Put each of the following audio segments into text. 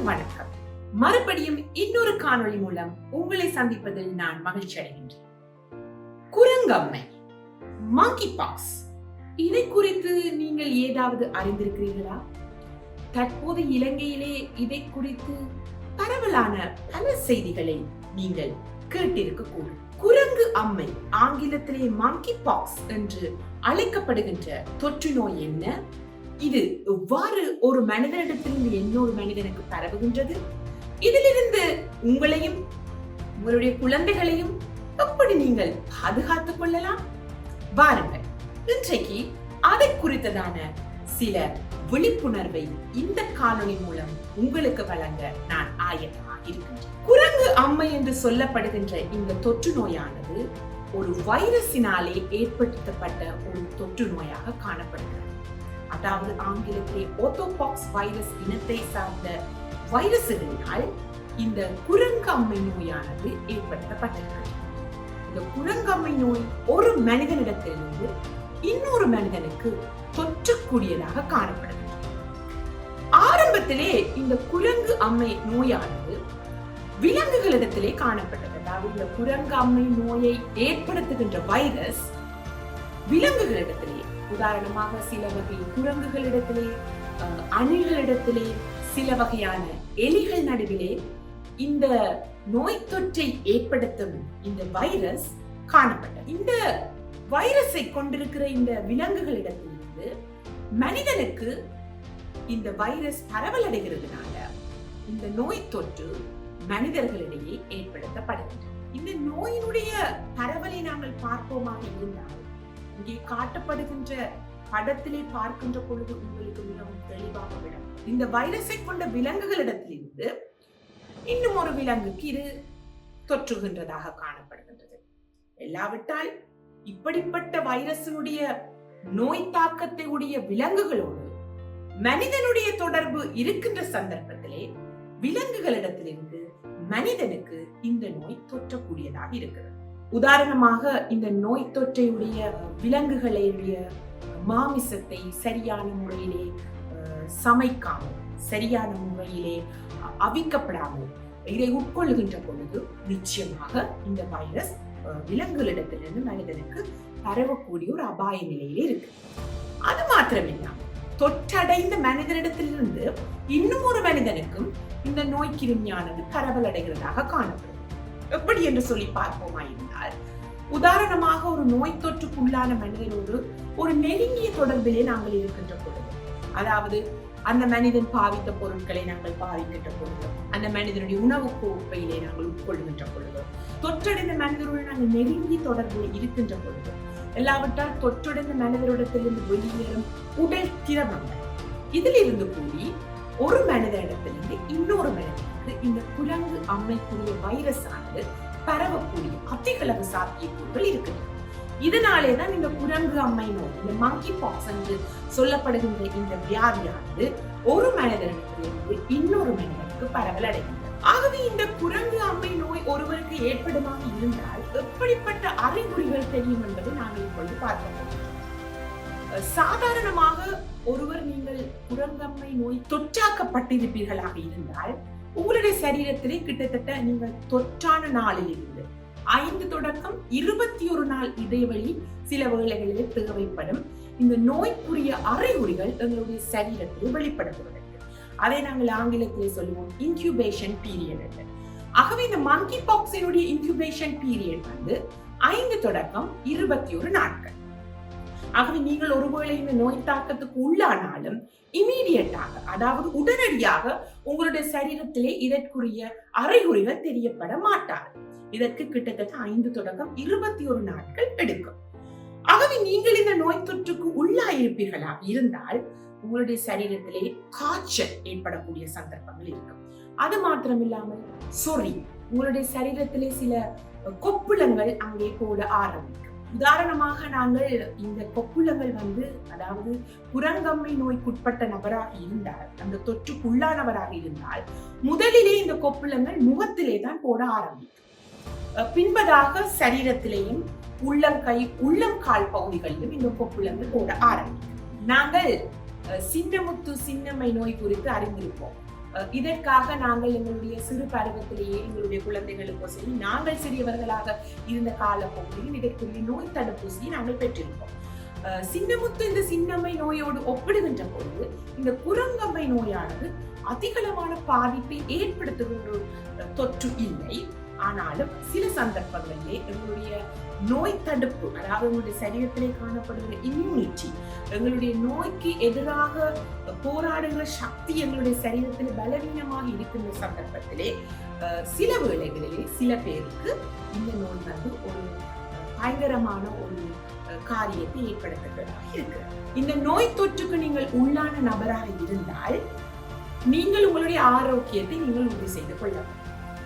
அனைவருக்கும் வணக்கம். மறுபடியும் இன்னொரு காணொளி மூலம் உங்களை சந்திப்பதில் நான் மகிழ்ச்சி அடைகின்றேன். குரங்கம்மை மங்கி பாக்ஸ் இதை குறித்து நீங்கள் ஏதாவது அறிந்திருக்கிறீர்களா? தற்போது இலங்கையிலே இதை குறித்து பரவலான பல செய்திகளை நீங்கள் கேட்டிருக்க கூடும் குரங்கு அம்மை ஆங்கிலத்திலே மங்கி பாக்ஸ் என்று அழைக்கப்படுகின்ற தொற்று நோய் என்ன? இது எவ்வாறு ஒரு மனிதனிடத்திலிருந்து இன்னொரு மனிதனுக்கு பரவுகின்றது? இதிலிருந்து உங்களையும் உங்களுடைய குழந்தைகளையும் எப்படி நீங்கள் பாதுகாத்துக் கொள்ளலாம்? வாருங்கள் இன்றைக்கு அதை குறித்ததான சில விழிப்புணர்வை இந்த காணொளி மூலம் உங்களுக்கு வழங்க நான் ஆயத்தமாக இருக்கின்றேன். குரங்கு அம்மை என்று சொல்லப்படுகின்ற இந்த தொற்று நோயானது ஒரு வைரஸினாலே ஏற்படுத்தப்பட்ட ஒரு தொற்று நோயாக காணப்படுகிறது. அதாவது ஆங்கிலத்திலே ஓட்டோபாக்ஸ் வைரஸ் இனத்தை சார்ந்த வைரசுகளினால் இந்த குரங்கம்மை நோயானது ஏற்படுத்தப்பட்டிருக்கிறது இந்த குரங்கம்மை நோய் ஒரு மனிதனிடத்திலிருந்து இன்னொரு மனிதனுக்கு தொற்றக்கூடியதாக காணப்படுகிறது. ஆரம்பத்திலே இந்த குரங்கு அம்மை நோயானது விலங்குகளிடத்திலே காணப்பட்டது. அதாவது இந்த குரங்கு அம்மை நோயை ஏற்படுத்துகின்ற வைரஸ் விலங்குகளிடத்திலே உதாரணமாக சில வகை குரங்குகளிடத்திலே அணில்களிடத்திலே சில வகையான எலிகள் நடுவிலே இந்த நோய் தொற்றை ஏற்படுத்தும் இந்த வைரஸ் காணப்பட்டது. இந்த வைரஸை கொண்டிருக்கிற இந்த விலங்குகளிடத்திலிருந்து மனிதனுக்கு இந்த வைரஸ் பரவலடைகிறதுனால இந்த நோய் தொற்று மனிதர்களிடையே ஏற்படுத்தப்படுகிறது இந்த நோயினுடைய பரவலை நாங்கள் பார்ப்போமாக இருந்தால் இங்கே காட்டப்படுகின்ற படத்திலே பார்க்கின்ற பொழுது உங்களுக்கு மிகவும் தெளிவாக விடும் இந்த வைரஸை கொண்ட விலங்குகளிடத்திலிருந்து இன்னும் ஒரு விலங்குக்கு இது தொற்றுகின்றதாக காணப்படுகின்றது. எல்லாவிட்டால் இப்படிப்பட்ட வைரஸினுடைய நோய் தாக்கத்தை உடைய விலங்குகளோடு மனிதனுடைய தொடர்பு இருக்கின்ற சந்தர்ப்பத்திலே விலங்குகளிடத்திலிருந்து மனிதனுக்கு இந்த நோய் தொற்றக்கூடியதாக இருக்கிறது. உதாரணமாக இந்த நோய் தொற்றையுடைய விலங்குகளுடைய மாமிசத்தை சரியான முறையிலே சமைக்காமல் சரியான முறையிலே அவிக்கப்படாமல் இதை உட்கொள்ளுகின்ற பொழுது நிச்சயமாக இந்த வைரஸ் விலங்குகளிடத்திலிருந்து மனிதனுக்கு பரவக்கூடிய ஒரு அபாய நிலையிலே இருக்கு. அது மாத்திரமில்லாமல் தொற்றடைந்த மனிதனிடத்திலிருந்து இன்னும் ஒரு மனிதனுக்கும் இந்த நோய் கிருமியானது பரவல் அடைகிறதாக காணப்படும். எப்படி என்று சொல்லி பார்ப்போமா இருந்தால் உதாரணமாக ஒரு நோய் தொற்றுக்குள்ளான மனிதனோடு ஒரு நெருங்கிய தொடர்பிலே நாங்கள் இருக்கின்ற பொழுது அதாவது அந்த மனிதன் பாவித்த பொருட்களை நாங்கள் பாவிக்கின்ற பொழுது அந்த மனிதனுடைய உணவு கோப்பையிலே நாங்கள் உட்கொள்கின்ற பொழுது தொற்றடைந்த மனிதருடன் நாங்கள் நெருங்கிய தொடர்பில் இருக்கின்ற பொழுது எல்லாவற்றால் தொற்றடைந்த மனிதரிடத்திலிருந்து வெளியேறும் உடல் திரவங்கள் இதிலிருந்து கூடி ஒரு மனிதனிடத்திலிருந்து இன்னொரு மனிதனுக்கு இந்த குரங்கு அம்மைக்குரிய வைரஸ் ஆனது பரவக்கூடிய அதிகளவு சாத்தியக்கூறுகள் இருக்கின்றன இதனாலே தான் இந்த குரங்கு அம்மை நோய் இந்த மங்கி பாக்ஸ் என்று சொல்லப்படுகின்ற இந்த வியாதியானது ஒரு மனிதனிடத்திலிருந்து இன்னொரு மனிதனுக்கு பரவல் அடைகின்றது ஆகவே இந்த குரங்கு அம்மை நோய் ஒருவருக்கு ஏற்படுமாக இருந்தால் எப்படிப்பட்ட அறிகுறிகள் தெரியும் என்பதை நாங்கள் இப்பொழுது பார்க்க முடியும் சாதாரணமாக ஒருவர் நீங்கள் குரங்கம்மை நோய் தொற்றாக்கப்பட்டிருப்பீர்களாக இருந்தால் உங்களுடைய சரீரத்திலே கிட்டத்தட்ட நீங்கள் தொற்றான நாளில் இருந்து ஐந்து தொடக்கம் இருபத்தி ஒரு நாள் இடைவெளி சில வேளைகளிலே தேவைப்படும். இந்த நோய்க்குரிய அறிகுறிகள் எங்களுடைய சரீரத்தில் வெளிப்படுத்துவதற்கு அதை நாங்கள் ஆங்கிலத்தில் சொல்லுவோம் இன்குபேஷன் பீரியட் என்று. ஆகவே இந்த மங்கி பாக்ஸினுடைய இன்குபேஷன் பீரியட் வந்து ஐந்து தொடக்கம் இருபத்தி ஒரு நாட்கள். ஆகவே நீங்கள் ஒருவேளை இந்த நோய் தாக்கத்துக்கு உள்ளானாலும் இமீடியட்டாக அதாவது உடனடியாக உங்களுடைய சரீரத்திலே இதற்குரிய அறிகுறிகள் தெரியப்பட மாட்டார் இதற்கு கிட்டத்தட்ட ஐந்து தொடக்கம் இருபத்தி ஒரு நாட்கள் எடுக்கும். ஆகவே நீங்கள் இந்த நோய் தொற்றுக்கு உள்ளாயிருப்பீர்களா? இருந்தால் உங்களுடைய சரீரத்திலே காய்ச்சல் ஏற்படக்கூடிய சந்தர்ப்பங்கள் இருக்கும். அது மாத்திரமில்லாமல் சொறி உங்களுடைய சரீரத்திலே சில கொப்புளங்கள் அங்கே போட ஆரம்பிக்கும். உதாரணமாக நாங்கள் இந்த கொப்புளங்கள் வந்து அதாவது புறங்கம்மை நோய்க்குட்பட்ட நபராக இருந்தால் அந்த தொற்றுக்குள்ளானவராக இருந்தால் முதலிலே இந்த கொப்புளங்கள் முகத்திலே தான் போட ஆரம்பிக்கும். பின்பதாக சரீரத்திலேயும் உள்ளங்கை உள்ளங்கால் பகுதிகளிலும் இந்த கொப்புளங்கள் போட ஆரம்பிக்கும். நாங்கள் அஹ், சின்னமுத்து சின்னம்மை நோய் குறித்து அறிந்திருப்போம். இதற்காக நாங்கள் எங்களுடைய சிறு பருவத்திலேயே எங்களுடைய குழந்தைகளுக்கோ சரி நாங்கள் சிறியவர்களாக இருந்த காலப்போக்கிலும் இதற்குரிய நோய் தடுப்பூசியை நாங்கள் பெற்றிருக்கோம். சின்னமுத்து இந்த சின்னம்மை நோயோடு ஒப்பிடுகின்ற பொழுது இந்த குரங்கம்மை நோயானது அதிகளவான பாதிப்பை ஏற்படுத்துகின்ற தொற்று இல்லை. ஆனாலும் சில சந்தர்ப்பங்களிலே எங்களுடைய நோய் தடுப்பு அதாவது எங்களுடைய சரீரத்திலே காணப்படுகிற இம்யூனிட்டி எங்களுடைய நோய்க்கு எதிராக போராடுகிற சக்தி எங்களுடைய சரீரத்தில் பலவீனமாக இருக்கின்ற சந்தர்ப்பத்திலே சில வேளைகளிலே சில பேருக்கு இந்த நோய் வந்து ஒரு பயங்கரமான ஒரு அஹ், காரியத்தை ஏற்படுத்துகிறதாக இருக்கு இந்த நோய் தொற்றுக்கு நீங்கள் உள்ளான நபராக இருந்தால் நீங்கள் உங்களுடைய ஆரோக்கியத்தை நீங்கள் உறுதி செய்து கொள்ளலாம்.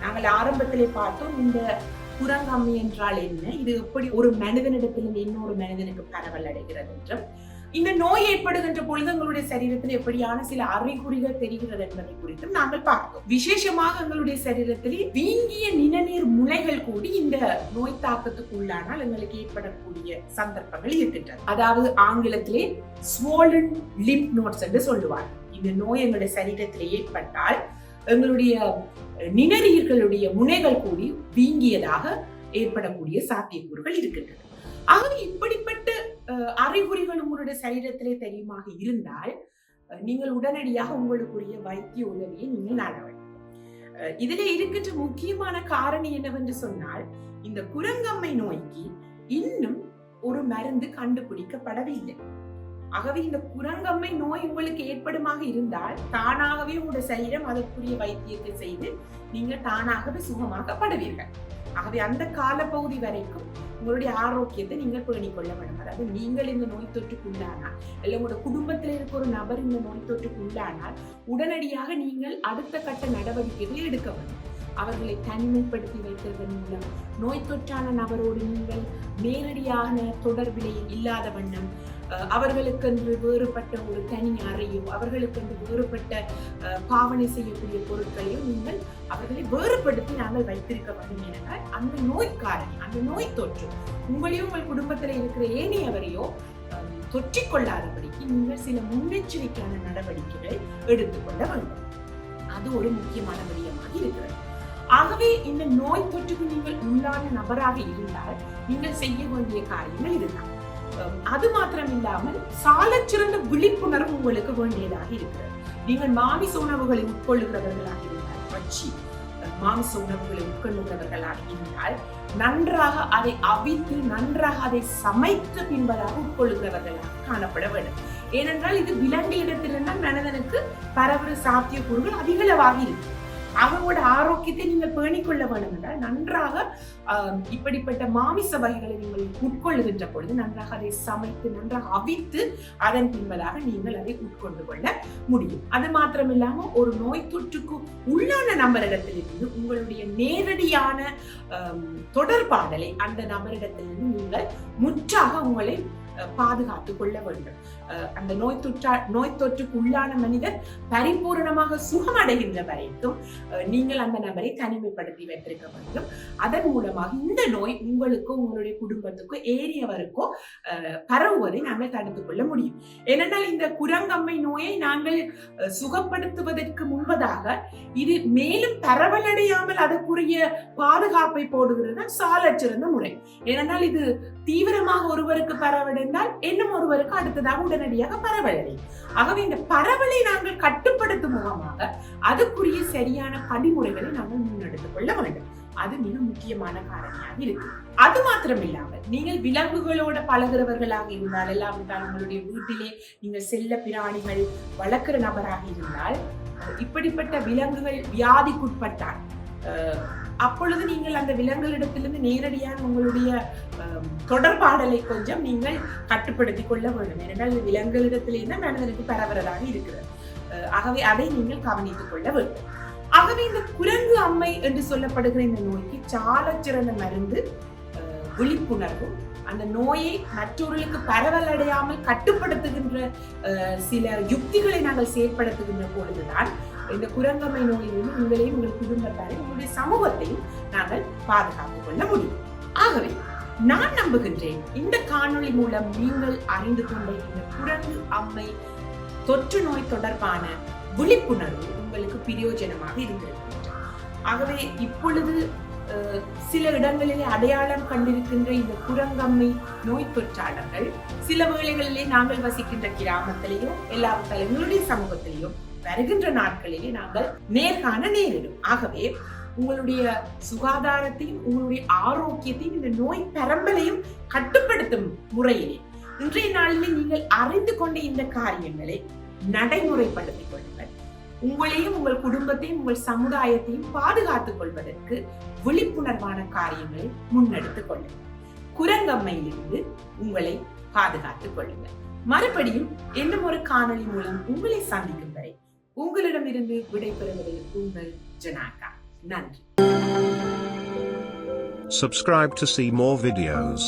நாங்கள் ஆரம்பத்திலே பார்த்தோம் இந்த குரங்கம்மி என்றால் என்ன? இது எப்படி ஒரு மனிதனிடத்திலிருந்து இன்னொரு மனிதனுக்கு பரவல் அடைகிறது என்றும் இந்த நோய் ஏற்படுகின்ற பொழுது எங்களுடைய சரீரத்தில் எப்படியான சில அறிகுறிகள் தெரிகிறது என்பதை குறித்தும் நாங்கள் பார்த்தோம். விசேஷமாக எங்களுடைய சரீரத்திலே வீங்கிய நிணநீர் முளைகள் கூடி இந்த நோய் தாக்கத்துக்கு உள்ளானால் எங்களுக்கு ஏற்படக்கூடிய சந்தர்ப்பங்கள் இருக்கின்றன. அதாவது ஆங்கிலத்திலே ஸ்வோலன் லிம்ப் நோட்ஸ் என்று சொல்லுவார் இந்த நோய் எங்களுடைய சரீரத்தில் ஏற்பட்டால் எங்களுடைய நிணநீர்களுடைய முனைகள் கூடி வீங்கியதாக ஏற்படக்கூடிய சாத்தியக்கூறுகள் இருக்கின்றன. ஆகவே இப்படிப்பட்ட அறிகுறிகள் உங்களுடைய சரீரத்திலே தெரியுமாக இருந்தால் அஹ், நீங்கள் உடனடியாக உங்களுக்குரிய வைத்திய உதவியை நீங்கள் நாட வேண்டும். அஹ், இதிலே இருக்கின்ற முக்கியமான காரணி என்னவென்று சொன்னால் இந்த குரங்கம்மை நோய்க்கு இன்னும் ஒரு மருந்து கண்டுபிடிக்கப்படவில்லை. ஆகவே இந்த குரங்கம்மை நோய் உங்களுக்கு ஏற்படுமாக இருந்தால் தானாகவே உங்களுடைய சரீரம் அதற்குரிய வைத்தியத்தை செய்து நீங்கள் தானாகவே சுகமாக்கப்படுவீர்கள் ஆகவே அந்த காலப்பகுதி வரைக்கும் உங்களுடைய ஆரோக்கியத்தை நீங்கள் பேணிக் கொள்ள வேண்டும். அதாவது நீங்கள் இந்த நோய் தொற்றுக்கு உள்ளானால் இல்லை உங்களோட குடும்பத்தில் இருக்க ஒரு நபர் இந்த நோய் தொற்றுக்கு உள்ளானால் உடனடியாக நீங்கள் அடுத்த கட்ட நடவடிக்கைகளை எடுக்க வேண்டும். அவர்களை தனிமைப்படுத்தி வைத்ததன் மூலம் நோய் தொற்றான நபரோடு நீங்கள் நேரடியான தொடர்பிலே இல்லாத வண்ணம் அவர்களுக்கென்று வேறுபட்ட ஒரு தனி அறையோ அவர்களுக்கென்று வேறுபட்ட அஹ், பாவனை செய்யக்கூடிய பொருட்களையோ நீங்கள் அவர்களை வேறுபடுத்தி நாங்கள் வைத்திருக்க வேண்டும் என்றால் அந்த நோய்க்காரணி அந்த நோய் தொற்று உங்களையும் உங்கள் குடும்பத்தில் இருக்கிற ஏனையவரையோ அஹ், தொற்றிக் நீங்கள் சில முன்னெச்சரிக்கையான நடவடிக்கைகளை எடுத்துக்கொள்ள வேண்டும். அது ஒரு முக்கியமான விடயமாக இருக்கிறது. ஆகவே இந்த நோய் தொற்றுக்கு நீங்கள் உள்ளான நபராக இருந்தால் நீங்கள் செய்ய வேண்டிய காரியங்கள் இதுதான். அது மாத்திரம் இல்லாமல் சாலச்சிறந்த விழிப்புணர்வு உங்களுக்கு வேண்டியதாக இருக்கிறது. நீங்கள் மாமிச உணவுகளை உட்கொள்ளுகிறவர்களாக இருந்தால் பச்சி மாமிச உணவுகளை உட்கொள்ளுகிறவர்களாக இருந்தால் நன்றாக அதை அவித்து நன்றாக அதை சமைத்த பின்பதாக உட்கொள்ளுகிறவர்களாக காணப்பட வேண்டும். ஏனென்றால் இது விலங்கு இடத்திலிருந்தால் மனிதனுக்கு பரவுற சாத்தியக்கூறுகள் அதிகளவாக இருக்கு. அவங்களோட ஆரோக்கியத்தை நீங்கள் பேணிக்கொள்ள வேண்டும் என்றால் நன்றாக இப்படிப்பட்ட மாமிச வகைகளை நீங்கள் உட்கொள்ளுகின்ற பொழுது நன்றாக அதை சமைத்து நன்றாக அவித்து அதன் பின்பதாக நீங்கள் அதை உட்கொண்டு கொள்ள முடியும். அது மாத்திரமில்லாம ஒரு நோய் தொற்றுக்கு உள்ளான நபரிடத்திலிருந்து உங்களுடைய நேரடியான தொடர்பாடலை அந்த நபரிடத்திலிருந்து நீங்கள் முற்றாக உங்களை பாதுகாத்து கொள்ள வேண்டும். அந்த நோய் தொற்றா நோய் தொற்றுக்கு உள்ளான மனிதர் பரிபூரணமாக சுகமடைகின்ற வரைக்கும் நீங்கள் அந்த நபரை தனிமைப்படுத்தி வைத்திருக்க வேண்டும். அதன் மூலமாக இந்த நோய் உங்களுக்கோ உங்களுடைய குடும்பத்துக்கோ ஏறியவருக்கோ பரவுவதை நாங்கள் தடுத்துக் கொள்ள முடியும். ஏனென்றால் இந்த குரங்கம்மை நோயை நாங்கள் சுகப்படுத்துவதற்கு முன்பதாக இது மேலும் பரவலடையாமல் அதற்குரிய பாதுகாப்பை போடுகிறது தான் சாலச்சிறந்த முறை. ஏனென்றால் இது தீவிரமாக ஒருவருக்கு இருந்தால் இன்னும் ஒருவருக்கு அடுத்ததாக உடனடியாக பரவலடையும் ஆகவே இந்த பரவலை நாங்கள் கட்டுப்படுத்தும் முகமாக அதுக்குரிய சரியான படிமுறைகளை நாங்கள் முன்னெடுத்துக் கொள்ள வேண்டும். அது மிக முக்கியமான காரணியாக இருக்கு. அது மாத்திரம் இல்லாமல் நீங்கள் விலங்குகளோட பழகுறவர்களாக இருந்தால் எல்லாம் உங்களுடைய வீட்டிலே நீங்கள் செல்ல பிராணிகள் வளர்க்கிற நபராக இருந்தால் இப்படிப்பட்ட விலங்குகள் வியாதிக்குட்பட்டால் அப்பொழுது நீங்கள் அந்த விலங்குகளிடத்திலிருந்து நேரடியான உங்களுடைய அஹ், தொடர்பாடலை கொஞ்சம் நீங்கள் கட்டுப்படுத்திக் கொள்ள வேண்டும். ஏனென்றால் இது விலங்குகளிடத்திலிருந்து மனிதனுக்கு பரவுறதாக இருக்கிறது. அஹ், ஆகவே அதை நீங்கள் கவனித்துக் கொள்ள வேண்டும். ஆகவே இந்த குரங்கு அம்மை என்று சொல்லப்படுகிற இந்த நோய்க்கு சாலச்சிறந்த மருந்து அஹ், விழிப்புணர்வும் அந்த நோயை மற்றவர்களுக்கு பரவல் அடையாமல் கட்டுப்படுத்துகின்ற அஹ், சில யுக்திகளை நாங்கள் செயற்படுத்துகின்ற பொழுதுதான் இந்த குரங்கம்மை நோயிலிருந்து உங்களையும் உங்கள் குடும்பத்தாரையும் உங்களுடைய சமூகத்தையும் நாங்கள் பாதுகாத்துக் கொள்ள முடியும். ஆகவே நான் நம்புகின்றேன் இந்த காணொளி மூலம் நீங்கள் அறிந்து கொண்ட இந்த குரங்கு அம்மை தொற்று நோய் தொடர்பான விழிப்புணர்வு உங்களுக்கு பிரயோஜனமாக இருந்திருக்கின்றது ஆகவே இப்பொழுது அஹ், சில இடங்களிலே அடையாளம் கண்டிருக்கின்ற இந்த குரங்கம்மை நோய் தொற்றாளர்கள் சில வேளைகளிலே நாங்கள் வசிக்கின்ற கிராமத்திலேயோ எல்லா தலைவர்களுடைய சமூகத்திலேயோ வருகின்ற நாட்களிலே நாங்கள் நேர்காண நேரிடும். ஆகவே உங்களுடைய சுகாதாரத்தையும் உங்களுடைய ஆரோக்கியத்தையும் இந்த நோய் பரம்பலையும் கட்டுப்படுத்தும் முறையிலே இன்றைய நாளிலே நீங்கள் அறிந்து கொண்ட இந்த காரியங்களை நடைமுறைப்படுத்திக் கொள்ளுங்கள். உங்களையும் உங்கள் குடும்பத்தையும் உங்கள் சமுதாயத்தையும் பாதுகாத்துக் கொள்வதற்கு விழிப்புணர்வான காரியங்களை முன்னெடுத்துக் கொள்ளுங்கள். குரங்கம்மையிலிருந்து உங்களை பாதுகாத்துக் கொள்ளுங்கள். மறுபடியும் இன்னும் ஒரு காணொலி மூலம் உங்களை சந்திக்கும் உங்களிடமிருந்து விடைபெறுவது உங்கள் ஜனாகா நன்றி Subscribe to see more videos.